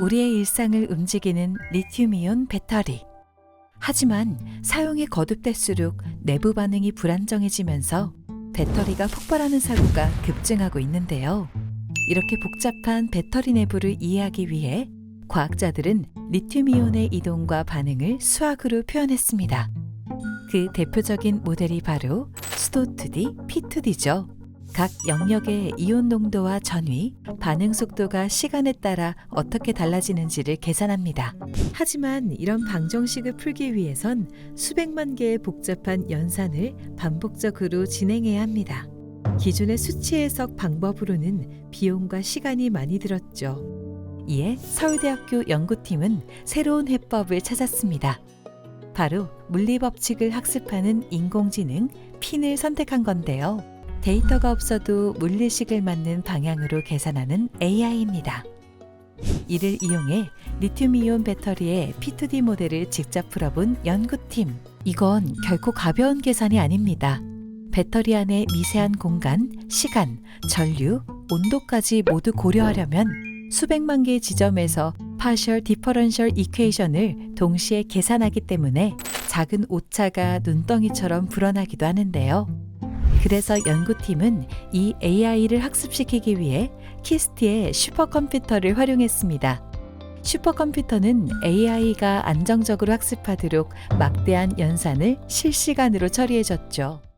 우리의 일상을 움직이는 리튬이온 배터리. 하지만 사용이 거듭될수록 내부 반응이 불안정해지면서 배터리가 폭발하는 사고가 급증하고 있는데요. 이렇게 복잡한 배터리 내부를 이해하기 위해 과학자들은 리튬이온의 이동과 반응을 수학으로 표현했습니다. 그 대표적인 모델이 바로 수도 2D, P2D죠. 각 영역의 이온 농도와 전위, 반응 속도가 시간에 따라 어떻게 달라지는지를 계산합니다. 하지만 이런 방정식을 풀기 위해선 수백만 개의 복잡한 연산을 반복적으로 진행해야 합니다. 기존의 수치 해석 방법으로는 비용과 시간이 많이 들었죠. 이에 서울대학교 연구팀은 새로운 해법을 찾았습니다. 바로 물리법칙을 학습하는 인공지능 핀을 선택한 건데요. 데이터가 없어도 물리식을 맞는 방향으로 계산하는 AI입니다. 이를 이용해 리튬이온 배터리의 P2D 모델을 직접 풀어본 연구팀. 이건 결코 가벼운 계산이 아닙니다. 배터리 안의 미세한 공간, 시간, 전류, 온도까지 모두 고려하려면 수백만 개의 지점에서 partial differential equation을 동시에 계산하기 때문에 작은 오차가 눈덩이처럼 불어나기도 하는데요. 그래서 연구팀은 이 AI를 학습시키기 위해 키스트의 슈퍼컴퓨터를 활용했습니다. 슈퍼컴퓨터는 AI가 안정적으로 학습하도록 막대한 연산을 실시간으로 처리해줬죠.